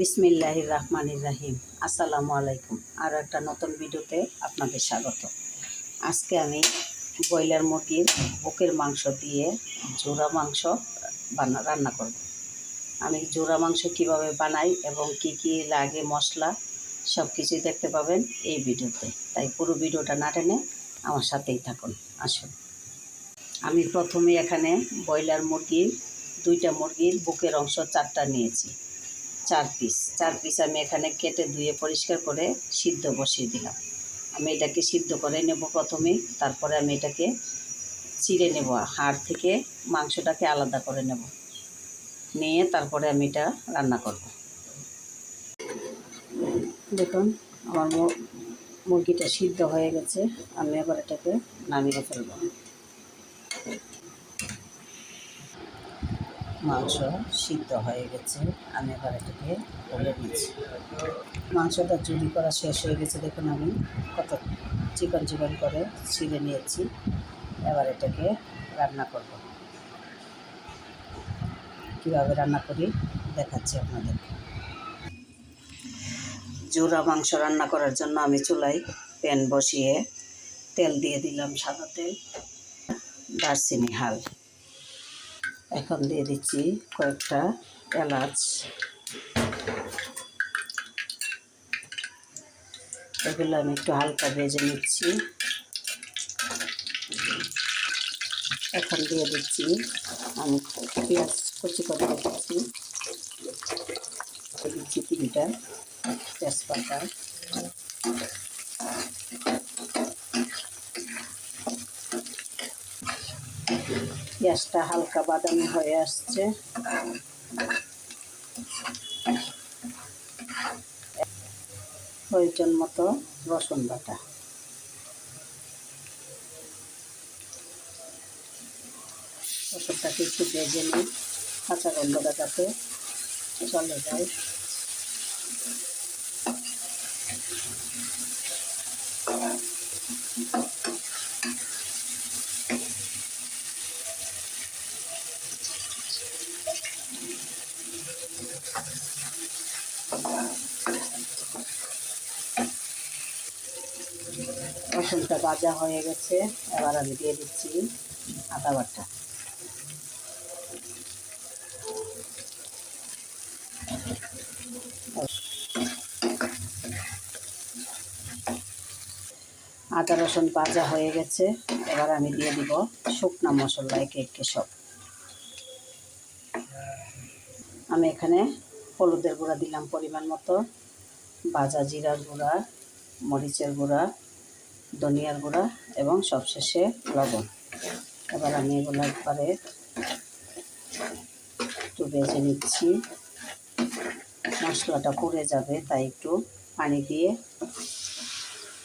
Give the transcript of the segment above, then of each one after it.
বিসমিল্লাহ রহমান রাহিম আসসালামু আলাইকুম আরও একটা নতুন ভিডিওতে আপনাদের স্বাগত। আজকে আমি ব্রয়লার মুরগির বুকের মাংস দিয়ে জোড়া মাংস বানা, রান্না করব। আমি জোড়া মাংস কীভাবে বানাই এবং কি কি লাগে, মশলা সব কিছুই দেখতে পাবেন এই ভিডিওতে। তাই পুরো ভিডিওটা না টেনে আমার সাথেই থাকুন। আসুন। আমি প্রথমে এখানে ব্রয়লার মুরগির দুইটা মুরগির বুকের অংশ চারটা নিয়েছি। চার পিস চার পিস আমি এখানে কেটে ধুয়ে পরিষ্কার করে সিদ্ধ বসিয়ে দিলাম। আমি এটাকে সিদ্ধ করে নেব প্রথমে, তারপরে আমি এটাকে চিড়ে নেব, হাড় থেকে মাংসটাকে আলাদা করে নেব। নিয়ে তারপরে আমি এটা রান্না করব। দেখুন, আমার মুরগিটা সিদ্ধ হয়ে গেছে। আমি এবার এটাকে নামিয়ে ফেলব। মাংস সিদ্ধ হয়ে গেছে। আমি এবার এটাকে তুলে নিচ্ছি মাংসটা চুরি করা শেষ হয়ে গেছে, দেখুন আমি কত চিকন চিকন করে ছিঁড়ে নিয়েছি। এবার এটাকে রান্না করব। কীভাবে রান্না করি দেখাচ্ছি আপনাদেরকে। জোড়া মাংস রান্না করার জন্য আমি চুলায় প্যান বসিয়ে তেল দিয়ে দিলাম সাদা তেল, দারচিনি, হাল। এখন দিয়ে দিচ্ছি কয়েকটা এলাচ। এগুলো আমি একটু হালকা ভেজে নিচ্ছি। এখন দিয়ে দিচ্ছি আমি পেঁয়াজ, কুচি করে দিচ্ছি। দিচ্ছি তিনটা তেজপাতা। পেঁয়াজটা হালকা বাদামি হয়ে আসছে। প্রয়োজন মতো রসুন বাটা। রসুনটাকে একটু ভেজে নিই, কাঁচা গন্ধটা যাতে চলে যায়। রসুনটা ভাজা হয়ে গেছে। এবার আমি দিয়ে দিচ্ছি আদা বাটা। আদা রসুন ভাজা হয়ে গেছে। এবার আমি দিয়ে দিব শুকনা মশলা, একে একে সব। আমি এখানে হলুদের গুঁড়া দিলাম পরিমাণ মতো। ভাজা জিরার গুঁড়া, মরিচের গুঁড়া ধনিয়ার গুঁড়া এবং সবশেষে লবণ। এবার আমি এগুলো একবারে একটু ভেজে নিচ্ছি। মশলাটা পুড়ে যাবে, তাই একটু পানি দিয়ে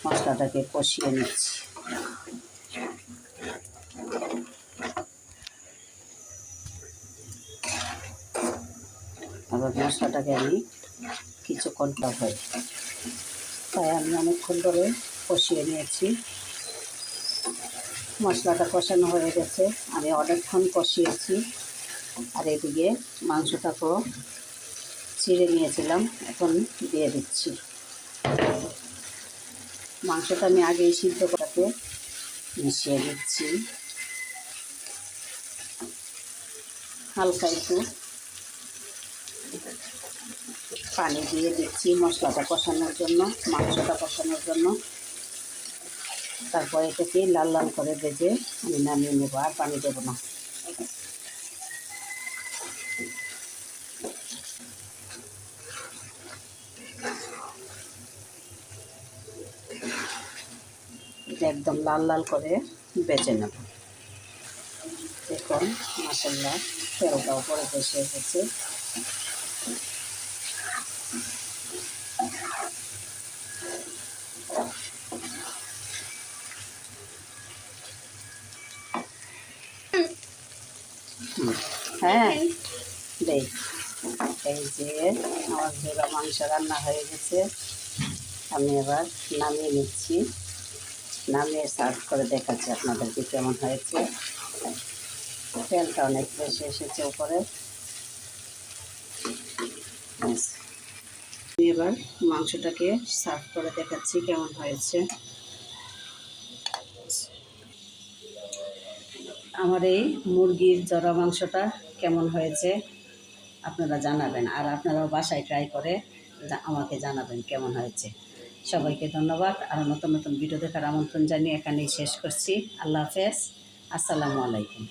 মশলাটাকে কষিয়ে নিচ্ছি। আবার মশলাটাকে আমি কিছুক্ষণ হয় তাই আমি অনেকক্ষণ ধরে কষিয়ে নিয়েছি। মশলাটা কষানো হয়ে গেছে। আমি অনেকক্ষণ কষিয়েছি। আর এদিকে মাংসটাকেও ছিঁড়ে নিয়েছিলাম। এখন দিয়ে দিচ্ছি। মাংসটা আমি আগেই সিদ্ধ করাতে মিশিয়ে দিচ্ছি। হালকা একটু পানি দিয়ে দিচ্ছি মশলাটা কষানোর জন্য, মাংসটা কষানোর জন্য। তারপর এটাকে লাল লাল করে ভেজে আমি নামিয়ে নেব, আর পানি দেবো না। একদম লাল লাল করে বেজে নেব। দেখুন মশলা তেলটা উপরে বসে গেছে হ্যাঁ। দেখ এই যে আমার জোড়া মাংস রান্না হয়ে গেছে। আমি এবার নামিয়ে নিচ্ছি। নামিয়ে সার্ভ করে দেখাচ্ছি আপনাদেরকে কেমন হয়েছে। তেলটা অনেক বেশি এসেছে উপরে। এবার মাংসটাকে সার্ভ করে দেখাচ্ছি কেমন হয়েছে। আমার এই মুরগির জরা মাংসটা কেমন হয়েছে আপনারা জানাবেন, আর আপনারাও বাসায় ট্রাই করে আমাকে জানাবেন কেমন হয়েছে। সবাইকে ধন্যবাদ আর নতুন নতুন ভিডিও দেখার আমন্ত্রণ জানিয়ে এখানেই শেষ করছি। আল্লাহ হাফেজ, আসসালামু আলাইকুম।